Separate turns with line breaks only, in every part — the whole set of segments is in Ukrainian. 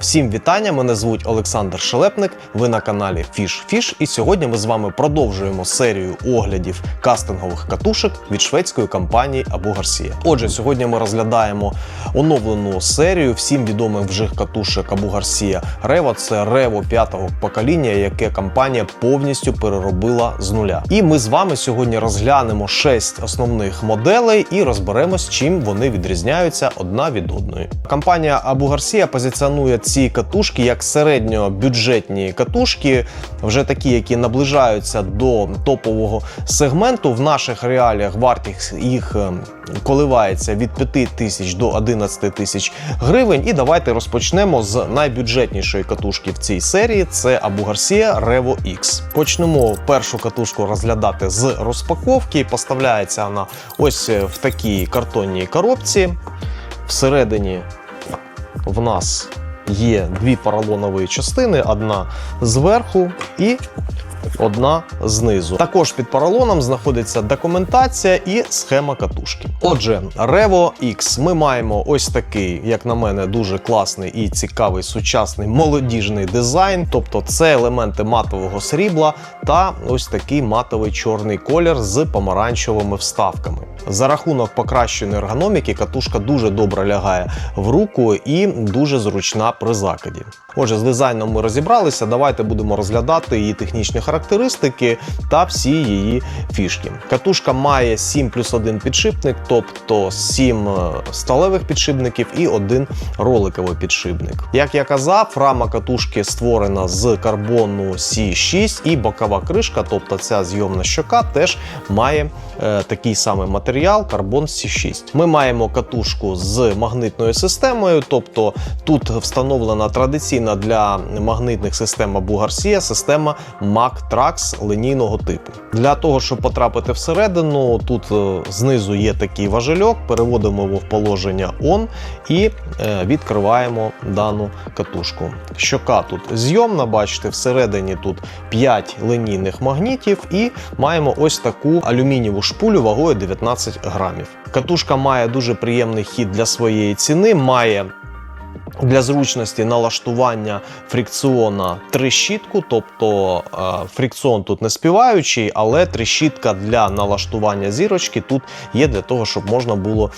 Всім вітання! Мене звуть Олександр Шелепник. Ви на каналі Fish Fish і сьогодні ми з вами продовжуємо серію оглядів кастингових катушок від шведської компанії Abu Garcia. Отже, сьогодні ми розглядаємо оновлену серію всім відомих вже катушок Abu Garcia Revo. Це Revo п'ятого покоління, яке компанія повністю переробила з нуля. І ми з вами сьогодні розглянемо 6 основних моделей і розберемось, чим вони відрізняються одна від одної. Компанія Abu Garcia позиціонує ці катушки як середньобюджетні катушки, вже такі, які наближаються до топового сегменту. В наших реаліях вартість їх е, коливається від 5 тисяч до 11 тисяч гривень. І давайте розпочнемо з найбюджетнішої катушки в цій серії. Це Abu Garcia Revo X. Почнемо першу катушку розглядати з розпаковки. Поставляється вона ось в такій картонній коробці. Всередині в нас є дві поролонові частини: одна зверху і одна знизу. Також під поролоном знаходиться документація і схема катушки. Отже, Revo X ми маємо ось такий, як на мене, дуже класний і цікавий сучасний молодіжний дизайн. Тобто, це елементи матового срібла та ось такий матовий чорний колір з помаранчевими вставками. За рахунок покращеної ергономіки катушка дуже добре лягає в руку і дуже зручна при закиді. Отже, з дизайном ми розібралися. Давайте будемо розглядати її технічні характеристики та всі її фішки. Катушка має 7 плюс 1 підшипник, тобто 7 сталевих підшипників і один роликовий підшипник. Як я казав, рама катушки створена з карбону C6 і бокова кришка, тобто ця зйомна щока, теж має е, такий самий матеріал карбон C6. Ми маємо катушку з магнитною системою, тобто тут встановлена традиційна для магнитних систем Abu Garcia система Mac-Trax лінійного типу. Для того, щоб потрапити всередину, тут е, знизу є такий важельок, переводимо його в положення ON і е, відкриваємо дану катушку. Щока тут зйомна, бачите, всередині тут 5 лінійних магнітів і маємо ось таку алюмінієву шпулю вагою 19 грамів. Катушка має дуже приємний хід для своєї ціни, має для зручності налаштування фрикціона трещітку, тобто е, фрикціон тут не співаючий, але трещітка для налаштування зірочки тут є для того, щоб можна було.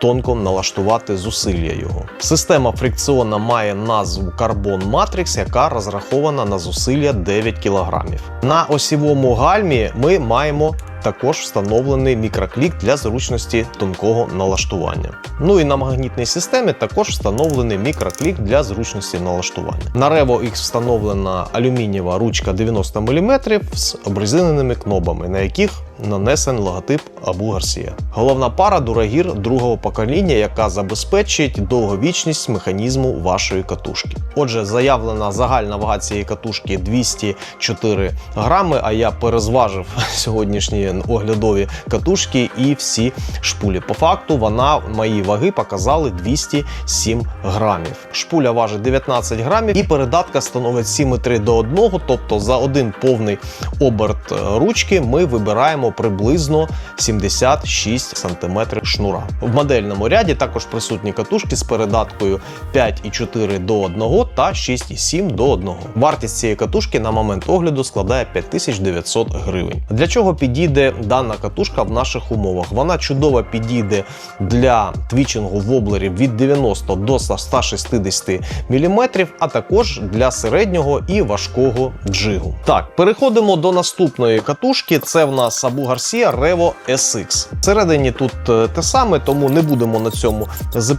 Тонко налаштувати зусилля його. Система фрикціона має назву Carbon Matrix, яка розрахована на зусилля 9 кг. На осівому гальмі ми маємо також встановлений мікроклік для зручності тонкого налаштування. Ну і на магнітній системі також встановлений мікроклік для зручності налаштування. На Revo X встановлена алюмінієва ручка 90 мм з обрезиненими кнопами, на яких нанесен логотип Abu Garcia. Головна пара дурагір другого покоління, яка забезпечить довговічність механізму вашої катушки. Отже, заявлена загальна вага цієї катушки 204 грами. А я перезважив сьогоднішні оглядові катушки і всі шпулі. По факту вона мої ваги показали 207 грамів. Шпуля важить 19 грамів і передатка становить 7,3 до 1, тобто за один повний оберт ручки ми вибираємо приблизно 76 см шнура. В модельному ряді також присутні катушки з передаткою 5,4 до 1 та 6,7 до 1. Вартість цієї катушки на момент огляду складає 5900 гривень. Для чого підійде дана катушка в наших умовах? Вона чудово підійде для твічингу воблерів від 90 до 160 мм, а також для середнього і важкого джигу. Так, переходимо до наступної катушки. Це в нас Abu Garcia Revo SX. Всередині тут е, те саме, тому не будемо на цьому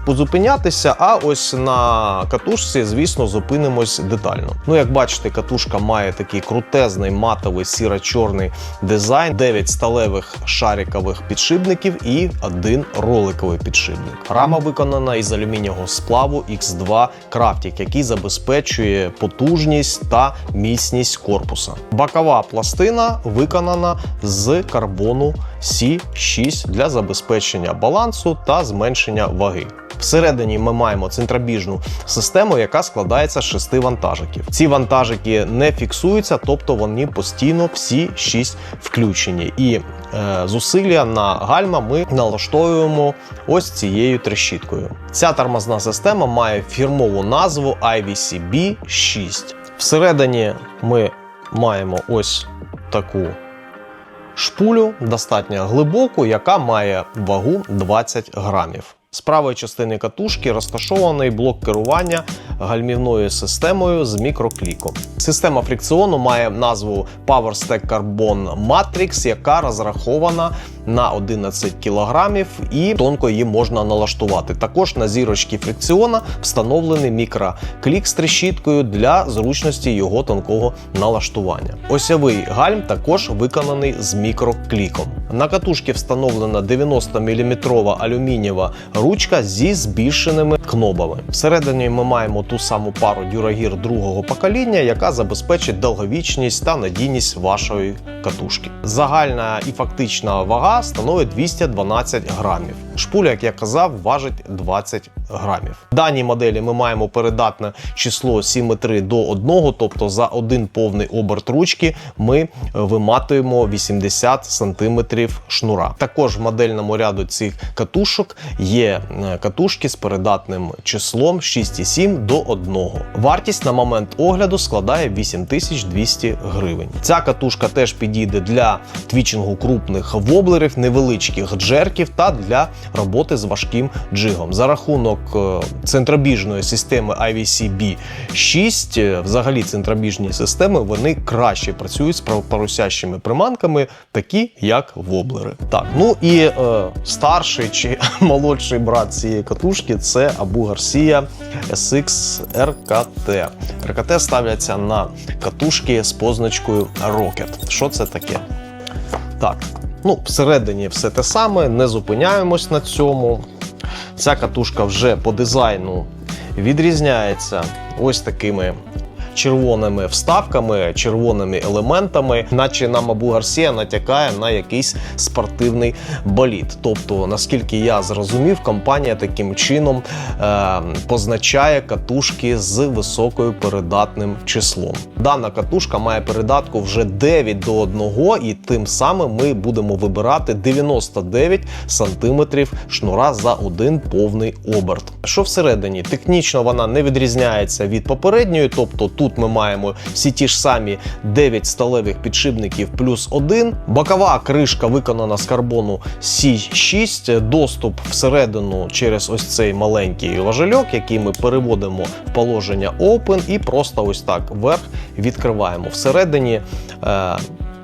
зупинятися. А ось на катушці, звісно, зупинимось детально. Ну, як бачите, катушка має такий крутезний матовий сіро-чорний дизайн, 9 сталевих шарикових підшипників і один роликовий підшипник. Рама виконана із алюмінієвого сплаву X2 Craftic, який забезпечує потужність та міцність корпуса. Бокова пластина виконана з карбону C6 для забезпечення балансу та зменшення ваги. Всередині ми маємо центробіжну систему, яка складається з шести вантажиків. Ці вантажики не фіксуються, тобто вони постійно всі шість включені. І е, зусилля на гальма ми налаштовуємо ось цією трещіткою. Ця тормозна система має фірмову назву IVCB 6. Всередині ми маємо ось таку шпулю, достатньо глибоку, яка має вагу 20 грамів. З правої частини катушки розташований блок керування гальмівною системою з мікрокліком. Система фрикціону має назву PowerStack Carbon Matrix, яка розрахована на 11 кг і тонко її можна налаштувати. Також на зірочці фрикціона встановлений мікроклік з трещіткою для зручності його тонкого налаштування. Осьовий гальм також виконаний з мікрокліком. На катушці встановлена 90 мм алюмінієва ручка зі збільшеними кнобами. Всередині ми маємо ту саму пару Duragir другого покоління, яка забезпечить довговічність та надійність вашої катушки. Загальна і фактична вага становить 212 грамів. Шпуля, як я казав, важить 20 грамів. В даній моделі ми маємо передатне число 7,3 до 1, тобто за один повний оберт ручки ми виматуємо 80 см шнура. Також в модельному ряду цих катушок є е, катушки з передатним числом 6,7 до 1. Вартість на момент огляду складає 8200 гривень. Ця катушка теж підійде для твічингу крупних воблерів, невеличких джерків та для роботи з важким джигом. За рахунок е, центробіжної системи IVC B6, е, взагалі центробіжні системи, вони краще працюють з парусящими приманками, такі як воблери. Так, ну і е, старший чи молодший брат цієї катушки це Abu Garcia SX RKT. РКТ ставляться на катушки з позначкою Rocket. Що це таке? Так, ну, всередині все те саме, не зупиняємось на цьому. Ця катушка вже по дизайну відрізняється ось такими червоними вставками, червоними елементами, наче нам Абу Гарсія натякає на якийсь спортивний боліт. Тобто, наскільки я зрозумів, компанія таким чином е, позначає катушки з високою передатним числом. Дана катушка має передатку вже 9 до 1, і тим самим ми будемо вибирати 99 сантиметрів шнура за один повний оберт. Що всередині? Технічно вона не відрізняється від попередньої, тобто тут Тут ми маємо всі ті ж самі 9 сталевих підшипників плюс 1. Бокова кришка виконана з карбону C6, доступ всередину через ось цей маленький важельок, який ми переводимо в положення Open і просто ось так вверх відкриваємо. Всередині. Е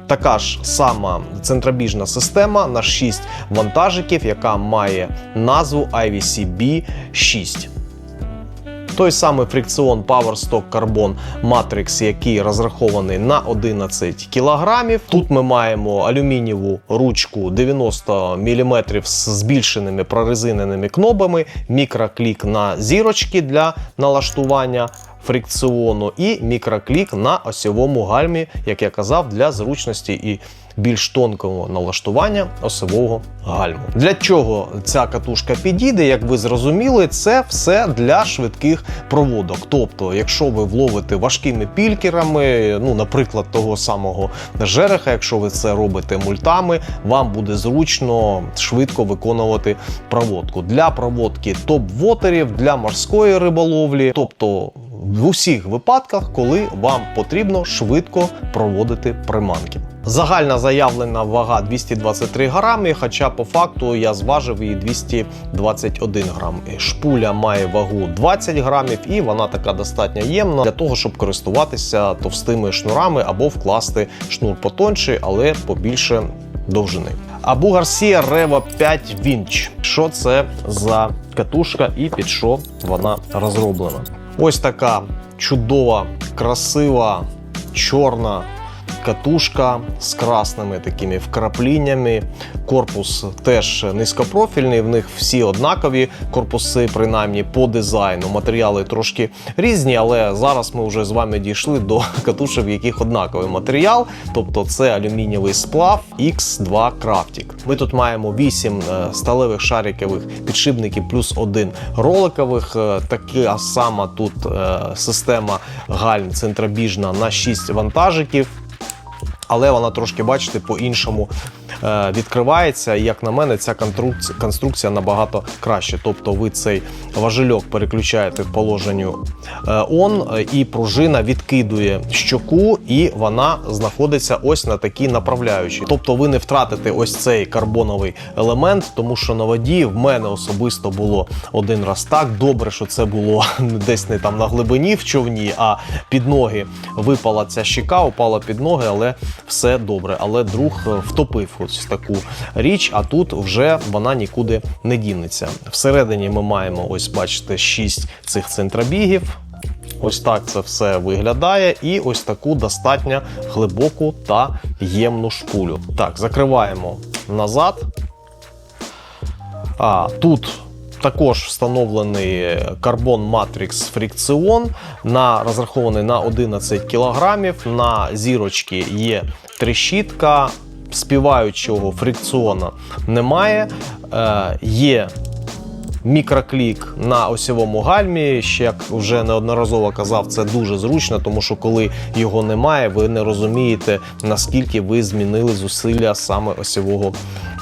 Така ж сама центробіжна система на 6 вантажиків, яка має назву IVC B6. Той самий фрикціон PowerStock Carbon Matrix, який розрахований на 11 кг. Тут ми маємо алюмінієву ручку 90 мм з збільшеними прорезиненими кнобами, мікроклік на зірочки для налаштування. Фрикціону і мікроклік на осьовому гальмі, як я казав, для зручності і більш тонкого налаштування осевого гальму. Для чого ця катушка підійде, як ви зрозуміли, це все для швидких проводок. Тобто, якщо ви вловите важкими пількерами, ну, наприклад, того самого жереха, якщо ви це робите мультами, вам буде зручно швидко виконувати проводку. Для проводки топ-вотерів, для морської риболовлі, тобто в усіх випадках, коли вам потрібно швидко проводити приманки. Загальна заявлена вага 223 грами, хоча по факту я зважив її 221 грам. Шпуля має вагу 20 грамів і вона така достатньо ємна для того, щоб користуватися товстими шнурами або вкласти шнур потонший, але побільше довжини. Абу Гарсія Revo 5 Winch. Що це за катушка і під що вона розроблена? Ось така чудова, красива, чорна катушка з красними такими вкрапліннями. Корпус теж низькопрофільний, в них всі однакові корпуси, принаймні по дизайну. Матеріали трошки різні, але зараз ми вже з вами дійшли до катушок, в яких однаковий матеріал, тобто це алюмінієвий сплав X2 Craftic. Ми тут маємо 8 е, сталевих шарикових підшипників плюс один роликових. Е, Така сама тут е, система гальм центробіжна на 6 вантажиків. Але вона трошки, бачите, по-іншому відкривається. І як на мене, ця конструкція, набагато краще. Тобто ви цей важельок переключаєте в положенню е, on, е, і пружина відкидує щоку, і вона знаходиться ось на такій направляючій. Тобто ви не втратите ось цей карбоновий елемент, тому що на воді в мене особисто було один раз так. Добре, що це було десь не там на глибині в човні, а під ноги випала ця щека, упала під ноги, але все добре. Але друг е, втопив ось таку річ, а тут вже вона нікуди не дінеться. Всередині ми маємо ось, бачите, 6 цих центробігів. Ось так це все виглядає, і ось таку достатньо глибоку та ємну шпулю. Так, закриваємо назад. А, тут також встановлений карбон Matrix Friction, на, розрахований на 11 кг. На зірочці є трещітка, співаючого фрикціона немає. Е, є мікроклік на осьовому гальмі. Ще як вже неодноразово казав, це дуже зручно, тому що коли його немає, ви не розумієте, наскільки ви змінили зусилля саме осьового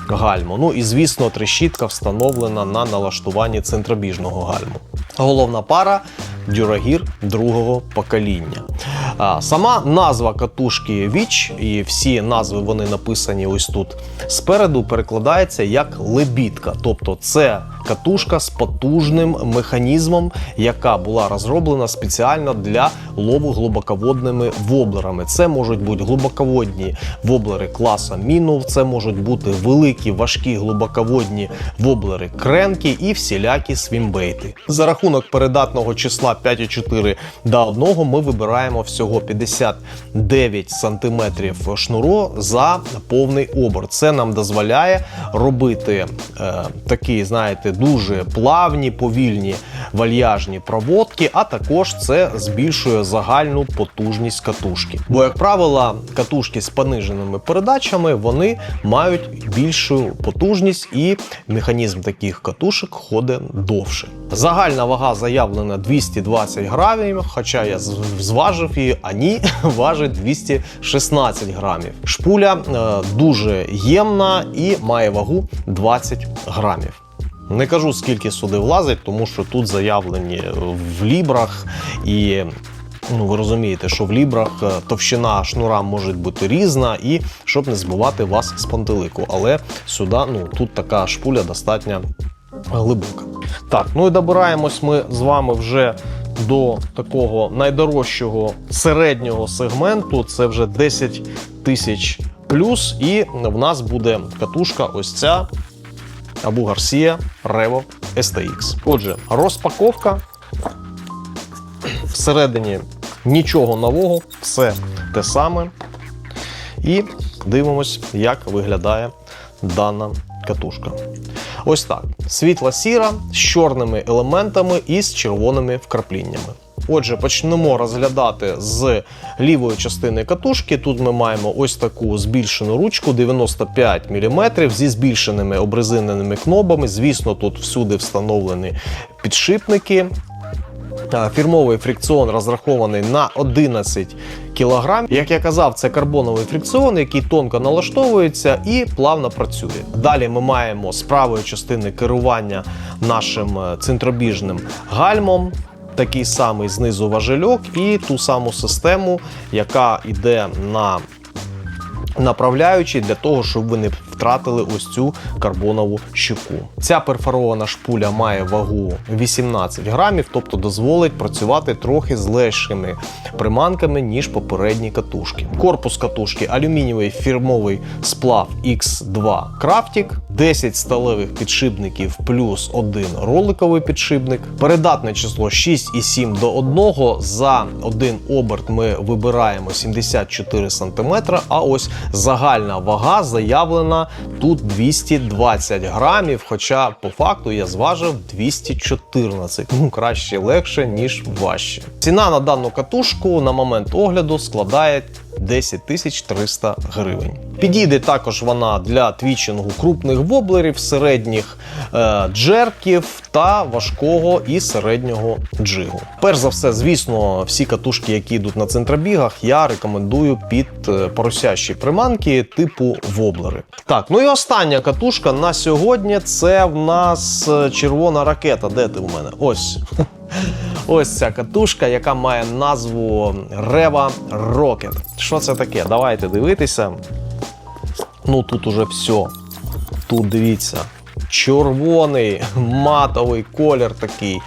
гальму. Ну і звісно, трещітка встановлена на налаштуванні центробіжного гальму. Головна пара дюрагір другого покоління. Сама назва катушки Віч, і всі назви вони написані ось тут спереду, перекладається як лебідка. Тобто це катушка з потужним механізмом, яка була розроблена спеціально для лову глибоководними воблерами. Це можуть бути глибоководні воблери класа Мінов, це можуть бути великі, важкі глибоководні воблери кренки і всілякі свімбейти. За рахунок передатного числа 5,4 до 1 ми вибираємо всього 59 см шнуру за повний оберт. Це нам дозволяє робити е, такі, знаєте, дуже плавні, повільні вальяжні проводки, а також це збільшує загальну потужність катушки. Бо, як правило, катушки з пониженими передачами вони мають більшу потужність і механізм таких катушок ходить довше. Загальна вага заявлена 220 грамів, хоча я зважив її, а ні, важить 216 грамів. Шпуля е, дуже ємна і має вагу 20 грамів. Не кажу, скільки сюди влазить, тому що тут заявлені в лібрах і. Ну, ви розумієте, що в лібрах е, товщина шнура може бути різна, і щоб не збивати вас з пантелику. Але сюди, ну тут така шпуля достатньо глибока. Так, ну і добираємось ми з вами вже до такого найдорожчого середнього сегменту. Це вже 10 тисяч плюс, і в нас буде катушка ось ця або Гарсія Revo STX. Отже, розпаковка. Всередині нічого нового, все те саме. І дивимось, як виглядає дана катушка. Ось так: світла сіра з чорними елементами і з червоними вкрапліннями. Отже, почнемо розглядати з лівої частини катушки. Тут ми маємо ось таку збільшену ручку 95 мм зі збільшеними обрезиненими кнопами. Звісно, тут всюди встановлені підшипники. Е, Фірмовий фрикціон розрахований на 11 кг. Як я казав, це карбоновий фрикціон, який тонко налаштовується і плавно працює. Далі ми маємо з правої частини керування нашим е, центробіжним гальмом. Такий самий знизу важельок і ту саму систему, яка йде на направляючий для того, щоб ви не втратили ось цю карбонову щеку. Ця перфорована шпуля має вагу 18 грамів, тобто дозволить працювати трохи з легшими приманками, ніж попередні катушки. Корпус катушки алюмінієвий фірмовий сплав X2 Craftic, 10 сталевих підшипників плюс один роликовий підшипник. Передатне число 6,7 до 1. За один оберт ми вибираємо 74 см, а ось загальна вага заявлена тут 220 грамів. Хоча по факту я зважив 214. Ну краще легше, ніж важче. Ціна на дану катушку на момент огляду складає 10 тисяч 300 гривень. Підійде також вона для твічингу крупних воблерів, середніх е, джерків та важкого і середнього джигу. Перш за все, звісно, всі катушки, які йдуть на центробігах, я рекомендую під е, поросящі приманки типу воблери. Так, ну і остання катушка на сьогодні це в нас е, червона ракета. Де ти в мене? Ось. Ось ця катушка, яка має назву Reva Rocket. Що це таке? Давайте дивитися. Ну тут уже все. Тут дивіться. Червоний матовий колір такий.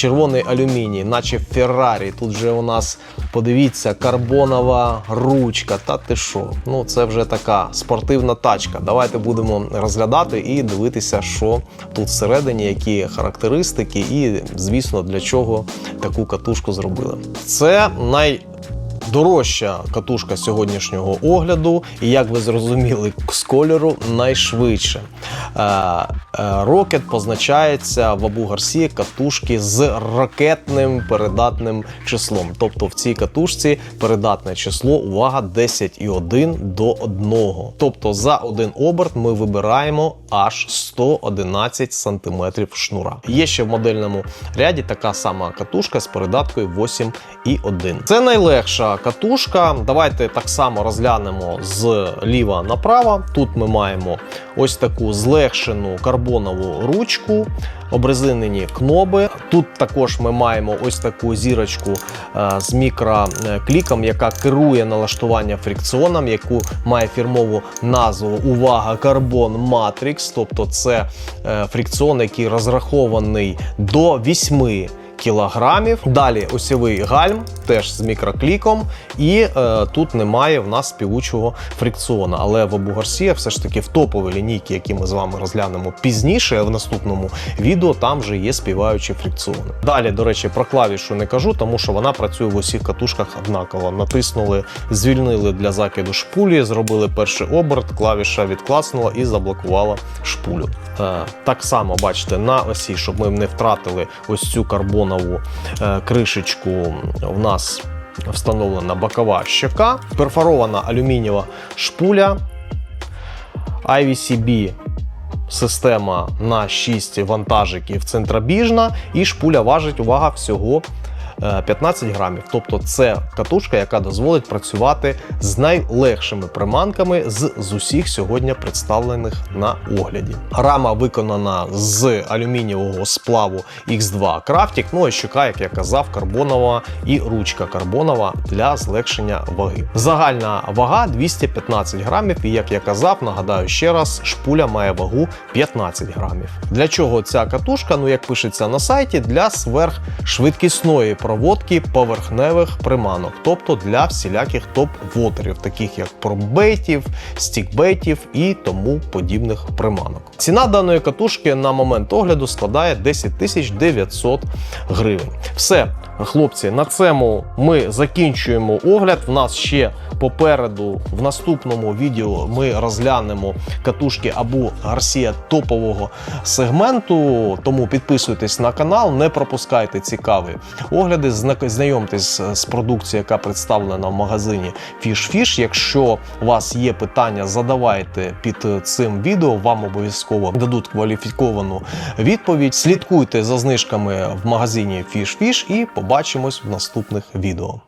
Червоний алюміній, наче Феррарі. Тут же у нас, подивіться, карбонова ручка. Та ти що? Ну, це вже така спортивна тачка. Давайте будемо розглядати і дивитися, що тут всередині, які характеристики, і, звісно, для чого таку катушку зробили. Це най. Дорожча катушка сьогоднішнього огляду, і як ви зрозуміли, з кольору найшвидше. Е, е, Рокет позначається в Абу Гарсі катушки з ракетним передатним числом.Тобто в цій катушці передатне число, увага, 10,1 до 1. Тобто за один оберт ми вибираємо аж 111 см шнура. Є ще в модельному ряді така сама катушка з передаткою 8,1. Це найлегша катушка. Давайте так само розглянемо з ліва направо. Тут ми маємо ось таку злегшену карбонову ручку, обрезинені кноби. Тут також ми маємо ось таку зірочку е, з мікрокліком, яка керує налаштування фрикціоном, яку має фірмову назву Увага Карбон Matrix. Тобто це е, фрикціон, який розрахований до 8 кілограмів. Далі осьовий гальм, теж з мікрокліком, і е, тут немає в нас співучого фрикціона. Але в Абу Гарсія все ж таки в топовій лінійці, які ми з вами розглянемо пізніше, в наступному відео там вже є співаючі фрикціони. Далі, до речі, про клавішу не кажу, тому що вона працює в усіх катушках однаково. Натиснули, звільнили для закиду шпулі, зробили перший оберт, клавіша відкласнула і заблокувала шпулю. Е, так само бачите, на осі, щоб ми не втратили ось цю карбонову е, кришечку, в нас встановлена бокова щека, перфорована алюмінієва шпуля, IVCB система на 6 вантажиків центробіжна, і шпуля важить увага всього. Е, 15 грамів, тобто це катушка, яка дозволить працювати з найлегшими приманками з, з усіх сьогодні представлених на огляді. Рама виконана з алюмінієвого сплаву X2 Craftic, ну і щука, як я казав, карбонова і ручка карбонова для злегшення ваги. Загальна вага 215 грамів, і як я казав, нагадаю ще раз, шпуля має вагу 15 грамів. Для чого ця катушка? Ну як пишеться на сайті, для сверхшвидкісної проводки поверхневих приманок, тобто для всіляких топ-вотерів, таких як промбейтів, стікбейтів і тому подібних приманок. Ціна даної катушки на момент огляду складає 10 900 гривень. Все, хлопці, на цьому ми закінчуємо огляд. В нас ще попереду в наступному відео ми розглянемо катушки або Гарсія топового сегменту. Тому підписуйтесь на канал, не пропускайте цікаві огляди, зна- знайомтесь з продукцією, яка представлена в магазині Fish Fish. Якщо у вас є питання, задавайте під цим відео. Вам обов'язково дадуть кваліфіковану відповідь. Слідкуйте за знижками в магазині Fish Fish і побачимось в наступних відео.